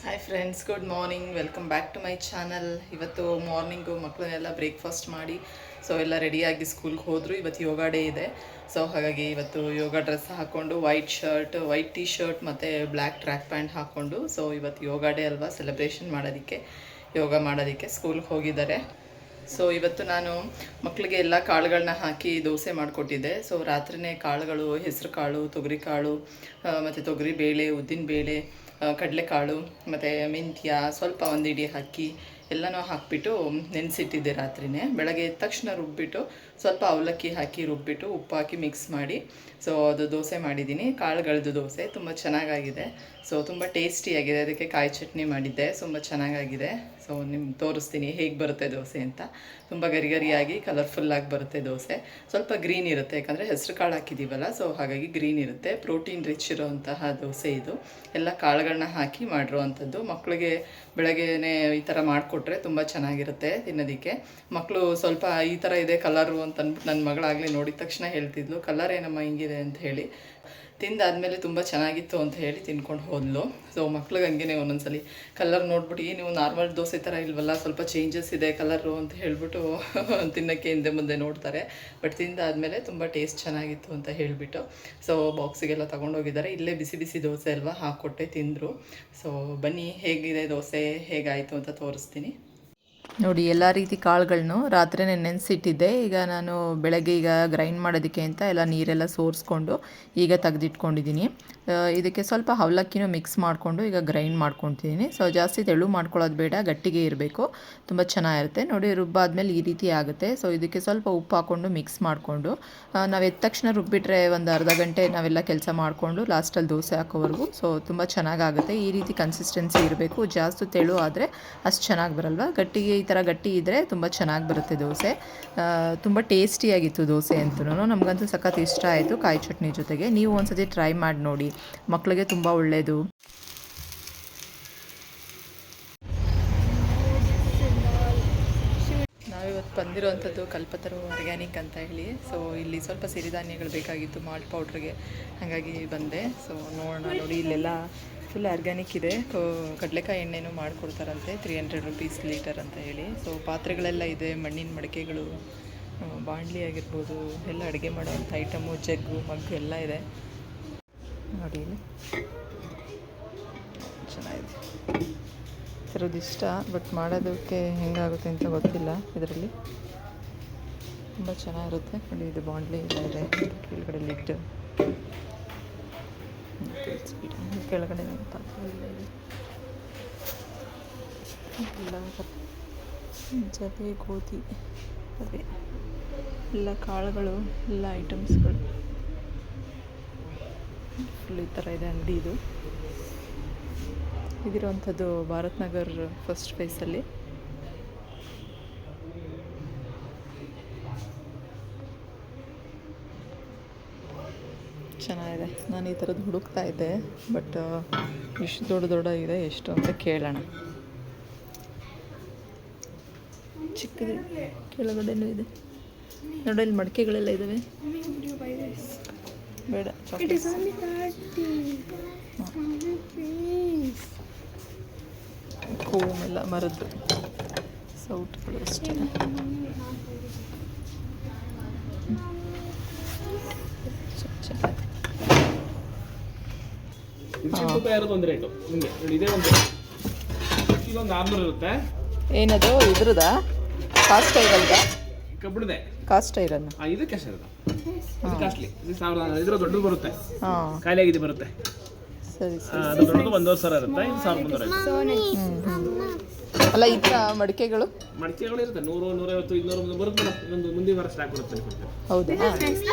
Hi friends good morning welcome back to my channel ಇವತ್ತು morning ಮಕ್ಕಳನ್ನೆಲ್ಲ breakfast ಮಾಡಿ so ಎಲ್ಲ ರೆಡಿಯಾಗಿ ಸ್ಕೂಲ್ಗೆ ಹೋದರು ಇವತ್ತು ಯೋಗ ಡೇ ಇದೆ ಸೊ ಹಾಗಾಗಿ ಇವತ್ತು ಯೋಗ ಡ್ರೆಸ್ ಹಾಕ್ಕೊಂಡು white shirt white T shirt ಮತ್ತು ಬ್ಲ್ಯಾಕ್ ಟ್ರ್ಯಾಕ್ ಪ್ಯಾಂಟ್ ಹಾಕ್ಕೊಂಡು ಸೊ ಇವತ್ತು ಯೋಗ ಡೇ ಅಲ್ವಾ ಸೆಲೆಬ್ರೇಷನ್ ಮಾಡೋದಕ್ಕೆ ಯೋಗ ಮಾಡೋದಕ್ಕೆ ಸ್ಕೂಲ್ಗೆ ಹೋಗಿದ್ದಾರೆ ಸೊ ಇವತ್ತು ನಾನು ಮಕ್ಕಳಿಗೆ ಎಲ್ಲ ಕಾಳುಗಳನ್ನ ಹಾಕಿ ದೋಸೆ ಮಾಡಿಕೊಟ್ಟಿದ್ದೆ ಸೊ ರಾತ್ರಿನೇ ಕಾಳುಗಳು ಹೆಸರು ಕಾಳು ತೊಗರಿ ಕಾಳು ಮತ್ತು ತೊಗರಿ ಬೇಳೆ ಉದ್ದಿನ ಬೇಳೆ ಕಡಲೆಕಾಳು, ಮತ್ತು ಮೆಂತ್ಯ ಸ್ವಲ್ಪ ಒಂದು ಇಡಿ ಹಾಕಿ ಎಲ್ಲನೂ ಹಾಕಿಬಿಟ್ಟು ನೆನೆಸಿಟ್ಟಿದ್ದೆ ರಾತ್ರಿನೇ. ಬೆಳಗ್ಗೆ ಎದ್ದ ತಕ್ಷಣ ರುಬ್ಬಿಟ್ಟು ಸ್ವಲ್ಪ ಅವಲಕ್ಕಿ ಹಾಕಿ ರುಬ್ಬಿಟ್ಟು ಉಪ್ಪು ಹಾಕಿ ಮಿಕ್ಸ್ ಮಾಡಿ. ಸೊ ಅದು ದೋಸೆ ಮಾಡಿದ್ದೀನಿ. ಕಾಳುಗಳದ್ದು ದೋಸೆ. ತುಂಬ ಚೆನ್ನಾಗಾಗಿದೆ. ಸೊ ತುಂಬ ಟೇಸ್ಟಿಯಾಗಿದೆ ಅದಕ್ಕೆ ಕಾಯಿ ಚಟ್ನಿ ಮಾಡಿದ್ದೆ. ತುಂಬ ಚೆನ್ನಾಗಾಗಿದೆ. ಸೊ ನಿಮ್ಗೆ ತೋರಿಸ್ತೀನಿ ಹೇಗೆ ಬರುತ್ತೆ ದೋಸೆ ಅಂತ. ತುಂಬ ಗರಿ ಗರಿಯಾಗಿ ಕಲರ್ಫುಲ್ಲಾಗಿ ಬರುತ್ತೆ ದೋಸೆ. ಸ್ವಲ್ಪ ಗ್ರೀನ್ ಇರುತ್ತೆ. ಯಾಕಂದರೆ ಹೆಸರು ಕಾಳು ಹಾಕಿದ್ದೀವಲ್ಲ ಸೊ ಹಾಗಾಗಿ ಗ್ರೀನ್ ಇರುತ್ತೆ. ಪ್ರೋಟೀನ್ ರಿಚ್ ಇರೋವಂತಹ ದೋಸೆ ಇದು. ಎಲ್ಲ ಕಾಳುಗಳನ್ನ ಹಾಕಿ ಮಾಡಿರುವಂಥದ್ದು. ಮಕ್ಕಳಿಗೆ ಬೆಳಗ್ಗೆನೇ ಈ ಥರ ಮಾಡಿಕೊಟ್ರೆ ತುಂಬ ಚೆನ್ನಾಗಿರುತ್ತೆ ತಿನ್ನೋದಕ್ಕೆ. ಮಕ್ಕಳು ಸ್ವಲ್ಪ ಈ ಥರ ಇದೆ ಕಲರು ಅಂತ ನನ್ನ ಮಗಳಾಗಲಿ ನೋಡಿದ ತಕ್ಷಣ ಹೇಳ್ತಿದ್ಲು ಕಲರ್ ಏನಮ್ಮ ಹಿಂಗಿದೆ? ಅಂತ ಹೇಳಿ. ತಿಂದಾದ್ಮೇಲೆ ತುಂಬ ಚೆನ್ನಾಗಿತ್ತು ಅಂತ ಹೇಳಿ ತಿನ್ಕೊಂಡು ಹೋದ್ಲು. ಸೊ ಮಕ್ಳಿಗೆ ಹಂಗೆ ಒಂದೊಂದ್ಸಲಿ ಕಲರ್ ನೋಡ್ಬಿಟ್ಟು ನೀವು ನಾರ್ಮಲ್ ದೋಸೆ ಥರ ಇಲ್ವಲ್ಲ, ಸ್ವಲ್ಪ ಚೇಂಜಸ್ ಇದೆ ಕಲರು ಅಂತ ಹೇಳಿಬಿಟ್ಟು ತಿನ್ನೋಕ್ಕೆ ಹಿಂದೆ ಮುಂದೆ ನೋಡ್ತಾರೆ. ಬಟ್ ತಿಂದಾದಮೇಲೆ ತುಂಬ ಟೇಸ್ಟ್ ಚೆನ್ನಾಗಿತ್ತು ಅಂತ ಹೇಳಿಬಿಟ್ಟು ಸೊ ಬಾಕ್ಸಿಗೆಲ್ಲ ತೊಗೊಂಡೋಗಿದ್ದಾರೆ. ಇಲ್ಲೇ ಬಿಸಿ ಬಿಸಿ ದೋಸೆ ಅಲ್ವಾ, ಹಾಕ್ಕೊಟ್ಟೆ ತಿಂದರು. ಸೊ ಬನ್ನಿ, ಹೇಗಿದೆ ದೋಸೆ, ಹೇಗಾಯಿತು ಅಂತ ತೋರಿಸ್ತೀನಿ. ನೋಡಿ, ಎಲ್ಲ ರೀತಿ ಕಾಳುಗಳನ್ನು ರಾತ್ರಿನೇ ನೆನೆಸಿಟ್ಟಿದ್ದೆ. ಈಗ ನಾನು ಬೆಳಗ್ಗೆ ಈಗ ಗ್ರೈಂಡ್ ಮಾಡೋದಕ್ಕೆ ಅಂತ ಎಲ್ಲ ನೀರೆಲ್ಲ ಸೋರಿಸ್ಕೊಂಡು ಈಗ ತೆಗೆದಿಟ್ಕೊಂಡಿದ್ದೀನಿ. ಇದಕ್ಕೆ ಸ್ವಲ್ಪ ಅವಲಕ್ಕಿನೂ ಮಿಕ್ಸ್ ಮಾಡಿಕೊಂಡು ಈಗ ಗ್ರೈಂಡ್ ಮಾಡ್ಕೊತಿದ್ದೀನಿ. ಸೊ ಜಾಸ್ತಿ ತೆಳು ಮಾಡ್ಕೊಳ್ಳೋದು ಬೇಡ, ಗಟ್ಟಿಗೆ ಇರಬೇಕು. ತುಂಬ ಚೆನ್ನಾಗಿರುತ್ತೆ. ನೋಡಿ ರುಬ್ಬಾದ್ಮೇಲೆ ಈ ರೀತಿ ಆಗುತ್ತೆ. ಸೊ ಇದಕ್ಕೆ ಸ್ವಲ್ಪ ಉಪ್ಪು ಹಾಕ್ಕೊಂಡು ಮಿಕ್ಸ್ ಮಾಡಿಕೊಂಡು ನಾವು ಎದ್ದ ತಕ್ಷಣ ರುಬ್ಬಿಟ್ರೆ ಒಂದು ಅರ್ಧ ಗಂಟೆ ನಾವೆಲ್ಲ ಕೆಲಸ ಮಾಡಿಕೊಂಡು ಲಾಸ್ಟಲ್ಲಿ ದೋಸೆ ಹಾಕೋವರೆಗೂ ಸೊ ತುಂಬ ಚೆನ್ನಾಗಾಗುತ್ತೆ. ಈ ರೀತಿ ಕನ್ಸಿಸ್ಟೆನ್ಸಿ ಇರಬೇಕು. ಜಾಸ್ತಿ ತೆಳು ಆದರೆ ಅಷ್ಟು ಚೆನ್ನಾಗಿ ಬರಲ್ವ? ಗಟ್ಟಿಗೆ ಈ ಥರ ಗಟ್ಟಿ ಇದ್ದರೆ ತುಂಬ ಚೆನ್ನಾಗಿ ಬರುತ್ತೆ ದೋಸೆ. ತುಂಬ ಟೇಸ್ಟಿಯಾಗಿತ್ತು ದೋಸೆ ಅಂತೂ ನಮಗಂತೂ ಸಖತ್ ಇಷ್ಟ ಆಯಿತು ಕಾಯಿ ಚಟ್ನಿ ಜೊತೆಗೆ. ನೀವು ಒಂದ್ಸತಿ ಟ್ರೈ ಮಾಡಿ ನೋಡಿ. ಮಕ್ಕಳಿಗೆ ತುಂಬ ಒಳ್ಳೆಯದು ನಾವಿವತ್ತು ಬಂದಿರೋವಂಥದ್ದು ಕಲ್ಪತರು ಆರ್ಗ್ಯಾನಿಕ್ ಅಂತ ಹೇಳಿ. ಸೊ ಇಲ್ಲಿ ಸ್ವಲ್ಪ ಸಿರಿಧಾನ್ಯಗಳು ಬೇಕಾಗಿತ್ತು, ಮಾಲ್ಟ್ ಪೌಡ್ರಿಗೆ. ಹಾಗಾಗಿ ಬಂದೆ. ಸೊ ನೋಡೋಣ ನೋಡಿ ಇಲ್ಲೆಲ್ಲ ಫುಲ್ ಆರ್ಗ್ಯಾನಿಕ್ ಇದೆ. ಕಡಲೆಕಾಯಿ ಎಣ್ಣೆನೂ ಮಾಡಿಕೊಡ್ತಾರಂತೆ ತ್ರೀ ಹಂಡ್ರೆಡ್ ರುಪೀಸ್ ಲೀಟರ್ ಅಂತ ಹೇಳಿ. ಸೊ ಪಾತ್ರೆಗಳೆಲ್ಲ ಇದೆ, ಮಣ್ಣಿನ ಮಡಿಕೆಗಳು ಬಾಂಡ್ಲಿ ಆಗಿರ್ಬೋದು, ಎಲ್ಲ ಅಡುಗೆ ಮಾಡೋವಂಥ ಐಟಮು ಜಗ್ಗು ಮಗ್ಗು ಎಲ್ಲ ಇದೆ. ನೋಡಿ ಚೆನ್ನಾಗಿದೆ. ಅದು ಇಷ್ಟ ಬಟ್ ಮಾಡೋದಕ್ಕೆ ಹೆಂಗಾಗುತ್ತೆ ಅಂತ ಗೊತ್ತಿಲ್ಲ ಇದರಲ್ಲಿ. ತುಂಬ ಚೆನ್ನಾಗಿರುತ್ತೆ. ನೋಡಿ, ಇದು ಬಾಂಡ್ಲಿ ಎಲ್ಲ ಇದೆ. ಕೆಳಗಡೆ ಲಿಡ್ ಕೆಳಗಡೆ ಎಲ್ಲ ಜವೆ, ಗೋಧಿ ಅದೇ ಎಲ್ಲ ಕಾಳುಗಳು, ಎಲ್ಲ ಐಟಮ್ಸ್ಗಳು. ಫುಲ್ ಈ ಥರ ಇದೆ ಅಂಗಡಿ ಇದು. ಇದಿರುವಂಥದ್ದು ಭಾರತ್ ನಗರ್ ಫಸ್ಟ್ ಫೇಸಲ್ಲಿ ಚೆನ್ನಾಗಿದೆ. ನಾನು ಈ ಥರದ್ದು ಹುಡುಕ್ತಾ ಇದ್ದೆ ಬಟ್ ಇಷ್ಟು ದೊಡ್ಡ ದೊಡ್ಡ ಇದೆ ಎಷ್ಟು ಅಂತ ಕೇಳೋಣ. ಚಿಕ್ಕದು ಕೆಳಗಡೆನೂ ಇದೆ. ನೋಡಿ ಇಲ್ಲಿ ಮಡಿಕೆಗಳೆಲ್ಲ ಇದ್ದಾವೆ ಬೇಡ ಕೋಮೆಲ್ಲ chocolate is only 30. Mommy, please. ಕೋಮ್ ಎಲ್ಲ ಮರದ್ದು ಸೌಟ್ಗಳು ಅಷ್ಟೇ. ಚ- ಚೆನ್ನಾಗಿದೆ. ಚಿಕ್ಕ ರೂಪಾಯಿ ಇರೋದು ಒಂದು ರೇಟು ನಿಮಗೆ ಇದೇ ಒಂದು. ಇದೊಂದು ಆರ್ನೂರು ಇರುತ್ತೆ. ಏನದು? ಇದ್ರದ? ಕಾಸ್ಟ್ ಐರಲ್ದ ಕಬ್ಬಿಣದೆ. ಕಾಸ್ಟ್ ಆ, ಇದು ಕ್ಯಾಶ್ ಇರೋದು. ಇದು ಕಾಸ್ಟ್ಲಿ ಇದು ಸಾವಿರದ ಇದ್ರ ದೊಡ್ಡದು ಬರುತ್ತೆ. ಹಾಂ. ಖಾಲಿ ಆಗಿದೆ ಬರುತ್ತೆ. ಸರಿ ಸರಿ ಅದು ದೊಡ್ಡದು ಒಂದೂವರೆ ಸಾವಿರ ಇರುತ್ತೆ ಇದು ಸಾವಿರದ ಮುನ್ನೂರ ಅಲ್ಲ ಈ ಥರ ಮಡಿಕೆಗಳು? ಮಡಿಕೆಗಳು ಇರುತ್ತೆ ನೂರು ನೂರೈವತ್ತು ಇನ್ನೂರು ಬರುತ್ತೆ ಇನ್ನೊಂದು ಒಂದು ಮುಂದಿನ ವಾರ ಸ್ಟಾಕ್ ಬರುತ್ತೆ. ಹೌದಾ?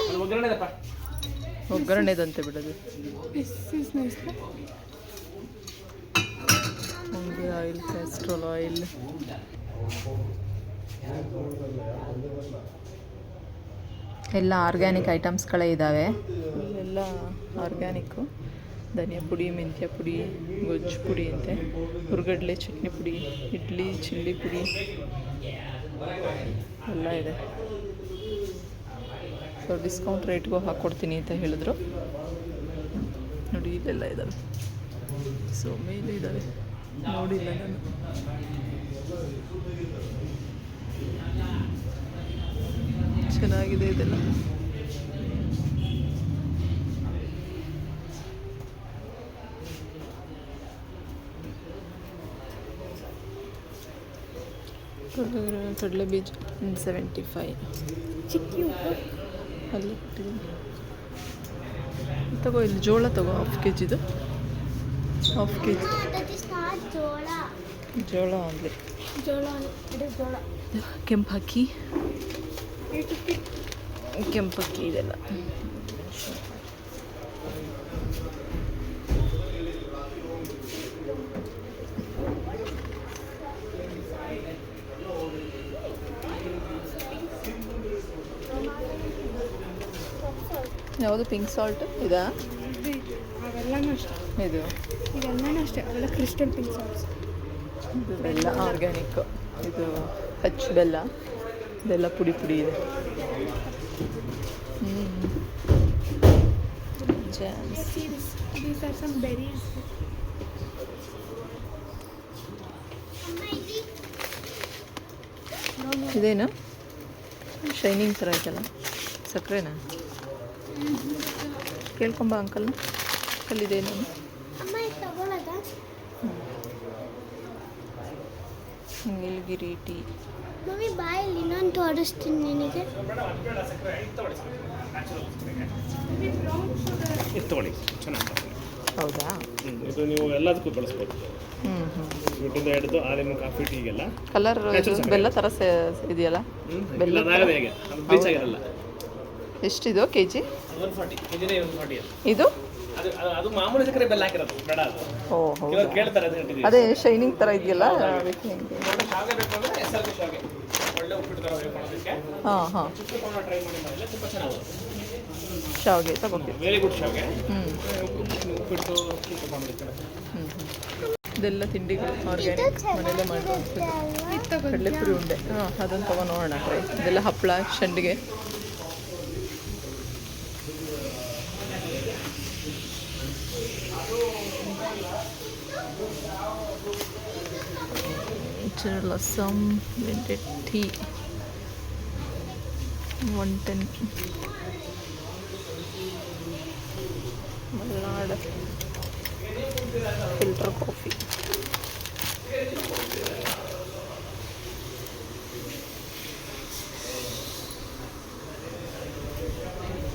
ಅದು ಒಗ್ಗರಣೆ ಇದಪ್ಪ ಒಗ್ಗರಣೆದಂತೆ ಬಿಡೋದು. ಆಯಿಲ್ ಕ್ಯಾಸ್ಟ್ರೋಲ್ ಆಯಿಲ್ ಎಲ್ಲ ಆರ್ಗ್ಯಾನಿಕ್ ಐಟಮ್ಸ್ಗಳೇ ಇದ್ದಾವೆ ಎಲ್ಲ ಆರ್ಗ್ಯಾನಿಕ್ಕು ಧನಿಯಾ ಪುಡಿ, ಮೆಂತ್ಯ ಪುಡಿ, ಗೊಜ್ಜು ಪುಡಿ ಅಂತೆ. ಹುರ್ಗಡ್ಲೆ ಚಟ್ನಿ ಪುಡಿ, ಇಡ್ಲಿ ಚಿಲ್ಲಿ ಪುಡಿ. ಎಲ್ಲ ಇದೆ. ಸೊ ಡಿಸ್ಕೌಂಟ್ ರೇಟ್ಗೂ ಹಾಕ್ಕೊಡ್ತೀನಿ ಅಂತ ಹೇಳಿದ್ರು. ನೋಡಿ, ಇಲ್ಲೆಲ್ಲ ಇದ್ದಾವೆ ಸೊ ಮೇಲೆ ಇದ್ದಾವೆ ನೋಡಿಲ್ಲ ನಾನು. ಚೆನ್ನಾಗಿದೆ ಇದೆಲ್ಲ. ಕಡಲೆ- ಬೀಜ ಬೀಜ ಸೆವೆಂಟಿ ಫೈ ಚಿಕ್ಕಿ ಉಪ್ಪು? ಅಲ್ಲಿ ತಗೋ ಇಲ್ಲಿ ಜೋಳ ತಗೋ ಹಾಫ್ ಕೆ ಜಿದು ಹಾಫ್ ಕೆ ಜಿ ಜೋಳ. ಜೋಳ ಆಗಲಿ ಜೋಳ ಕೆಂಪು ಅಕ್ಕಿ. ಕೆಂಪಕ್ಕಿ ಇದೆಲ್ಲ. ಯಾವುದು ಪಿಂಕ್ ಸಾಲ್ಟ್ ಇದಾ? ಅವೆಲ್ಲನೂ ಅಷ್ಟೇ. ಇದು? ಇದೆಲ್ಲನೂ ಅಷ್ಟೇ ಅವೆಲ್ಲ ಕ್ರಿಸ್ಟಲ್ ಪಿಂಕ್ ಸಾಲ್ಟ್ಸ್ ಇದು ಬೆಲ್ಲ ಆರ್ಗ್ಯಾನಿಕ್ ಇದು ಹಚ್ಚು ಬೆಲ್ಲ. ಇದೆಲ್ಲ ಪುಡಿ ಪುಡಿ ಇದೆ. Jams these are some berries ಇದೇನು? ಶೈನಿಂಗ್ ಥರ ಐತಲ್ಲ? ಸಕ್ಕರೆನಾ? ಕೇಳ್ಕೊಂಬ ಅಂಕಲ್ನ ಅಂಕಲ್ ನಾನು ಇದು ತಗೊಳ್ಳೋದ? ನೀಲಗಿರಿ ಟೀ. ಮಮ್ಮಿ ಬಾಯಲ್ಲಿ ಇನ್ನೊಂದು ತೋರಿಸ್ತೀನಿ ನಿನಗೆ. ತಗೊಳ್ಳಿ ಚೆನ್ನಾಗಿ ಹೌದಾ? ಇದು ನೀವು ಎಲ್ಲದಕ್ಕೂ ಬಳಸ್ಬೋದು ಊಟದ ಹಿಡಿದು ಹಾಲಿನ ಕಾಫಿ ಟೀಗೆಲ್ಲ ಕಲರ್ ಬೆಲ್ಲ ಥರ ಇದೆಯಲ್ಲ? ಬೆಲ್ಲ ಹೇಗೆ? ಬೀಚ್ ಆಗಿರಲ್ಲ. ಎಷ್ಟಿದು? ಕೆ ಜಿ ಇದು? ಅದು ಅದು- ಶೈನಿಂಗ್ ಥರ ಇದೆಯಲ್ಲ? ಅದಕ್ಕೆ ಹೆಂಗೆ. ಹಾಂ ಹಾಂ. ಮಾಡಿ ಶಾವಿಗೆ ವೆರಿ ಗುಡ್ ಶಾವಿಗೆ. ಹ್ಞೂ ಇದೆಲ್ಲ ತಿಂಡಿಗಳು ಆರ್ಗ್ಯಾನಿಕ್ ಮಾಡಿರುವಂಥದ್ದು ಕಡಲೆಪುರಿ ಉಂಡೆ. ಹಾಂ ಅದನ್ನು ತಗೋ ನೋಡೋಣ ಟ್ರೈ ಇದೆಲ್ಲ ಹಪ್ಪಳ ಸಂಡಿಗೆ rasam ವೆಂಟೆಡ್ tea one ten Malnad filter coffee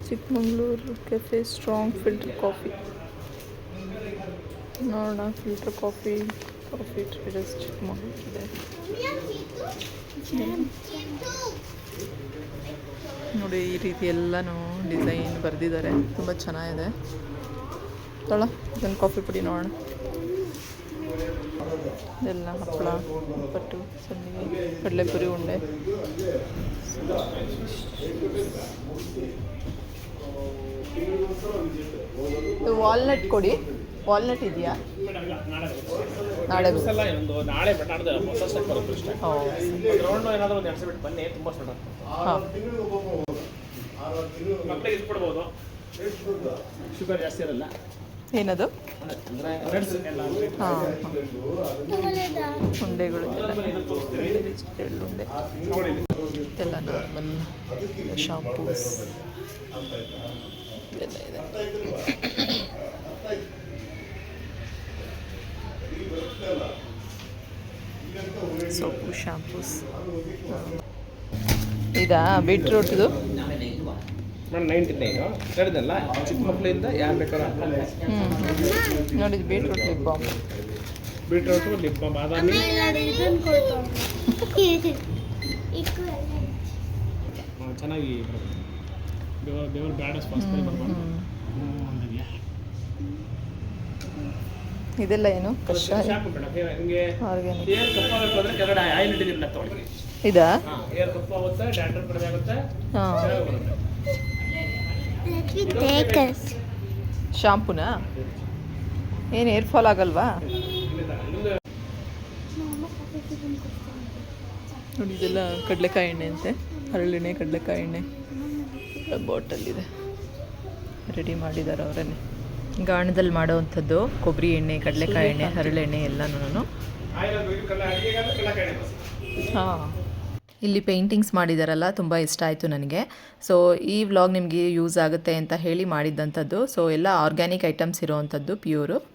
Chikmagalur cafe strong filter coffee ನೋಡೋಣ ಫಿಲ್ಟರ್ ಕಾಫಿ ಕಾಫಿ ಟ್ರೇಡರ್ಸ್ ಚಿಕ್ಕ ಇದೆ ನೋಡಿ, ಈ ರೀತಿ ಎಲ್ಲನೂ ಡಿಸೈನ್ ಬರೆದಿದ್ದಾರೆ. ತುಂಬ ಚೆನ್ನಾಗಿದೆ. ತೊಳ ಇದನ್ನು ಕಾಫಿ ಪುಡಿ ನೋಡೋಣ. ಎಲ್ಲ ಹಪ್ಪಳ, ಪಟ್ಟು ಸಂಡಿಗೆ ಕಡಲೆಪುರಿ ಉಂಡೆ. ವಾಲ್ನಟ್ ಕೊಡಿ. ವಾಲ್ನಟ್ ಇದೆಯಾ? ನಾಳೆ ನಾಳೆ ಬನ್ನಿ ತುಂಬ ಶುಗರ್ ಜಾಸ್ತಿ ಇರಲ್ಲ. ಏನದು? ಹಾಂ ಉಂಡೆಗಳು ಎಲ್ಲ. ನಾರ್ಮಲ್ ಶಾಂಪೂಸ್ ಎಲ್ಲ ಇದೆ. ಸೋಪು ಶಾಂಪೂಸ್ ಇದಾ ಬೀಟ್ರೂಟ್ದು ಚಿಕ್ಕ ಮಕ್ಕಳಿಂದ ಯಾರು ಬೇಕಾದ್ರೂ ನೋಡಿದ್ದು ಬೀಟ್ರೂಟ್ ಲಿಪ್ ಬಾಂಬ್ ಬೀಟ್ರೂಟ್ ಲಿಪ್ ಬಾಮ್ ಬಾದಾಮಿ ಚೆನ್ನಾಗಿ ಬೆವರು ಬ್ಯಾಡ್ ಸ್ಪಾಸ್ಪಲ್ ಬರ್ಬಾರ್ದು. ಒಂದಿದೆಯಾ ಇದೆಲ್ಲ ಏನು? ಕಷಾಯ ಆರ್ಗ್ಯಾನಿಕ್ ಇದಾ? ಶಾಂಪೂನಾ ಏನು ಏರ್ ಫಾಲ್ ಆಗಲ್ವಾ? ನೋಡಿ ಇದೆಲ್ಲ ಕಡಲೆಕಾಯಿ ಎಣ್ಣೆ ಅಂತೆ. ಹರಳೆಣ್ಣೆ ಕಡಲೆಕಾಯಿ ಎಣ್ಣೆ. ಬಾಟಲ್ ಇದೆ ರೆಡಿ ಮಾಡಿದ್ದಾರೆ ಅವರನ್ನೇ. ಗಾಣದಲ್ಲಿ ಮಾಡೋವಂಥದ್ದು ಕೊಬ್ಬರಿ ಎಣ್ಣೆ ಕಡಲೆಕಾಯಿ ಎಣ್ಣೆ ಹರಳೆಣ್ಣೆ ಎಲ್ಲನೂ ಹಾಂ. ಇಲ್ಲಿ ಪೇಂಟಿಂಗ್ಸ್ ಮಾಡಿದಾರಲ್ಲ ತುಂಬ ಇಷ್ಟ ಆಯಿತು ನನಗೆ. ಸೊ ಈ ವ್ಲಾಗ್ ನಿಮಗೆ ಯೂಸ್ ಆಗುತ್ತೆ ಅಂತ ಹೇಳಿ ಮಾಡಿದ್ದಂಥದ್ದು. ಸೊ ಎಲ್ಲ ಆರ್ಗ್ಯಾನಿಕ್ ಐಟಮ್ಸ್ ಇರೋವಂಥದ್ದು ಪ್ಯೂರು